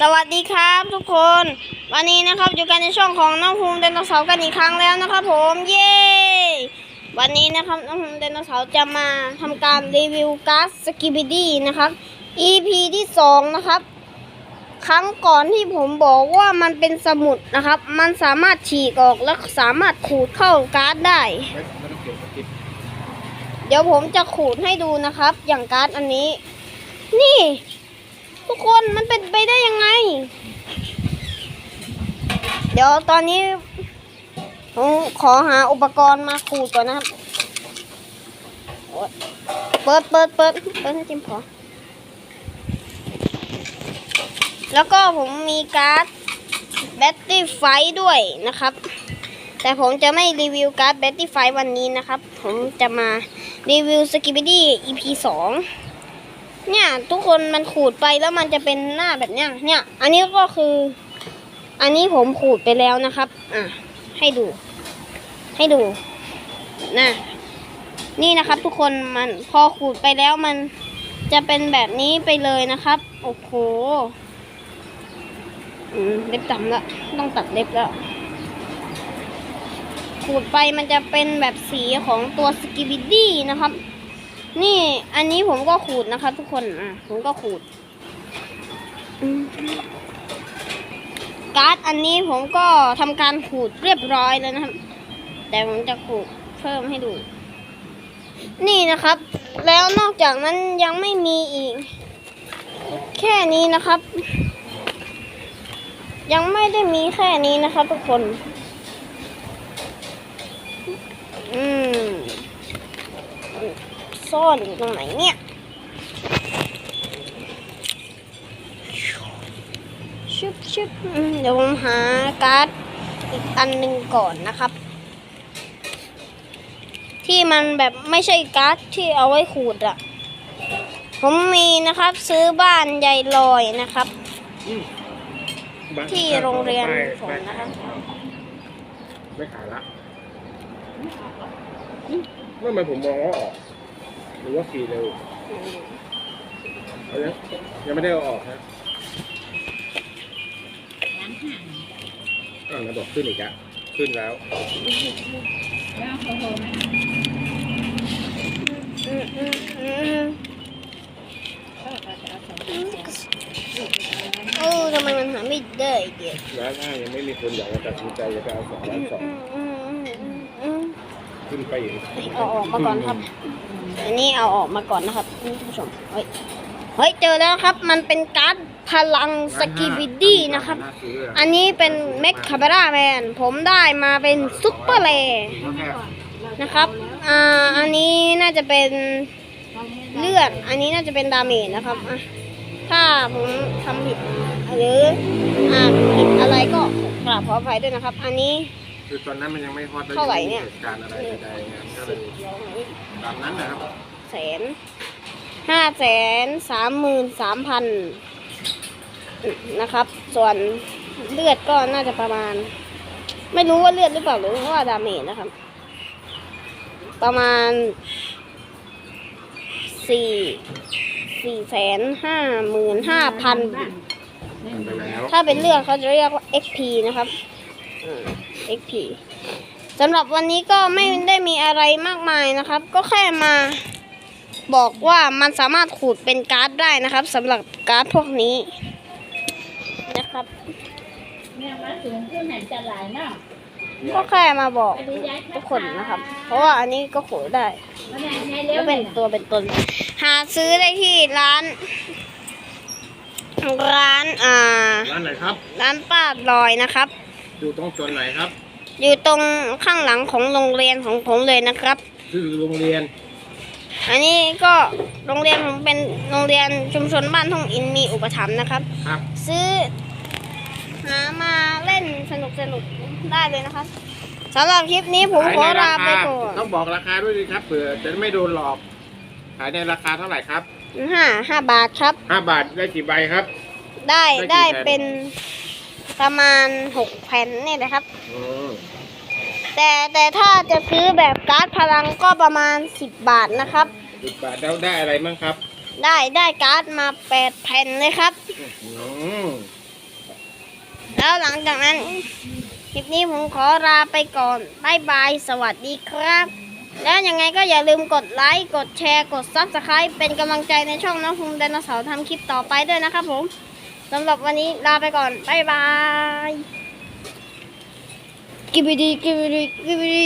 สวัสดีครับทุกคน วันนี้นะครับอยู่กันในช่องของน้องภูมิไดโนเสาร์กันอีกครั้งแล้วนะครับ ผมเย้วันนี้นะครับน้องภูมิไดโนเสาร์จะมาทำการรีวิวการ์ดสกิบิดี้นะครับ EP ที่สองนะครับ ครั้งก่อนที่ผมบอกว่ามันเป็นสมุดนะครับ มันสามารถฉีกออกและสามารถขูดเข้าการ์ดได้ เดี๋ยวผมจะขูดให้ดูนะครับ อย่างการ์ดอันนี้ นี่ ทุกคนมันเป็นไปได้ยังไง เดี๋ยวตอนนี้ผมขอหาอุปกรณ์มาขูดก่อนนะครับ เปิดเปิดเปิดเปิดให้จิมขอแล้วก็ผมมีการ์ดแบตตี้ไฟด้วยนะครับ แต่ผมจะไม่รีวิวการ์ดแบตตี้ไฟวันนี้นะครับ ผมจะมารีวิวสกิบิดี้ EP สองเนี่ย ทุกคนมันขูดไปแล้วมันจะเป็นหน้าแบบเนี้ยเนี่ย อันนี้ก็คือ อันนี้ผมขูดไปแล้วนะครับ อะ ให้ดู ให้ดูนะนี่นะครับ ทุกคนมันพอขูดไปแล้วมันจะเป็นแบบนี้ไปเลยนะครับ โอ้โหเล็บต่ำแล้วต้องตัดเล็บแล้ว ขูดไปมันจะเป็นแบบสีของตัวสกิบิดี้นะครับ นี่อันนี้ผมก็ขูดนะครับ ทุกคนอะผมก็ขูดอืม การ์ดอันนี้ผมก็ทำการขูดเรียบร้อยแล้วนะครับ แต่ผมจะขูดเพิ่มให้ดู นี่นะครับ แล้วนอกจากนั้นยังไม่มีอีก แค่นี้นะครับ ยังไม่ได้มีแค่นี้นะครับทุกคน อืม ซ่อนอยู่ตรงไหนเนี่ย ชุบชุบเดี๋ยวผมหาการ์ดอีกอันหนึ่งก่อนนะครับ ที่มันแบบไม่ใช่การ์ดที่เอาไว้ขูดอะผมมีนะครับซื้อบ้านใหญ่ลอยนะครับ ที่โรงเรียนผมนะครับไม่ขายละเมื่อไหร่ผมมองว่าออก หรือว่าขี่เร็วอายังยังไม่ได้เอาออกนะ อ่าระบบขึ้นอีกอะขึ้นแล้วโอ้ทำไมมันหาไม่ได้เดี๋ยวร้านห้ายังไม่มีคนอยากจะตัดสินใจจะไปเอาสองล้านสองขึ้นไปอีกเอาออกมาก่อนครับ อันนี้เอาออกมาก่อนนะครับท่านผู้ชมเฮ้ยเฮ้ยเจอแล้วครับ มันเป็นการ์ด พลังสกิบิดี้นะครับน่าซื้ออะอันนี้เป็นเมคคาเบราแมน ผมได้มาเป็นซุปเปอร์เลถือว่าแค่นะครับ อ่า อันนี้น่าจะเป็นเลือด อันนี้น่าจะเป็นดาเมจนะครับอะถ้าผมทำผิดหรืออ่านผิดอะไรก็กราบขออภัยด้วยนะครับ อันนี้ คือตอนนั้นมันยังไม่ฮอตแล้วเท่าไหร่เนี่ยงม่มีเหตุการณ์อะไรใดๆงานก็เลสิยบร้อยตามนั้นนะครับแสนห้าแสนสามหมื่นสามพัน นะครับ ส่วนเลือดก็น่าจะประมาณ ไม่รู้ว่าเลือดหรือเปล่าหรือว่าดาเมจนะครับ ประมาณสี่สี่แสนห้าหมื่นห้าพันไปแล้วถ้าเป็นเลือดเขาจะเรียกว่า XP นะครับอืม XP สำหรับวันนี้ก็ไม่ได้มีอะไรมากมายนะครับ ก็แค่มาบอกว่ามันสามารถขูดเป็นการ์ดได้นะครับสำหรับการ์ดพวกนี้ นะครับเนี่ยมันสูงขึ้นแห่งจะหลายเนาะก็แค่มาบอกทุกคนนะครับ เพราะว่าอันนี้ก็ขูดได้มันแห่งให้เร็ก็วเป็นตัวเป็นตน หาซื้อได้ที่ร้าน ร้านอ่า ร้านไหนครับ ร้านป้าลอยนะครับ อยู่ตรงส่วนไหนครับ อยู่ตรงข้างหลังของโรงเรียนของผมเลยนะครับคือโรงเรียน อันนี้ก็โรงเรียนผมเป็นโรงเรียนชุมชนบ้านทุ่งอินมีอุปถัมภ์นะครับ ครับ ซื้อ หามาเล่นสนุกสนุกได้เลยนะครับสำหรับคลิปนี้ผมขอลาไปก่อนต้องบอกราคาด้วยดีครับเผื่อจะไม่โดนหลอก ขายในราคาเท่าไหร่ครับห้าห้าบาทครับห้าบาทได้กี่ใบครับ ได้ได้ได้กี่แผ่นเป็นประมาณหกแผ่นนี่นะครับอืมแต่แต่ถ้าจะซื้อแบบการ์ดพลังก็ประมาณสิบบาทนะครับสิบบาทแล้วได้อะไรบ้างครับ ได้ได้การ์ดมาแปดแผ่นเลยครับอืม แล้วหลังจากนั้น คลิปนี้ผมขอลาไปก่อนบายบาย สวัสดีครับ แล้วยังไงก็อย่าลืมกดไลค์ กดแชร์ กด Subscribe เป็นกำลังใจในช่องน้องภูมิไดโนเสาร์ทำคลิปต่อไปด้วยนะครับผมสำหรับวันนี้ลาไปก่อนบายบายกิบดีกิบดีกิบดี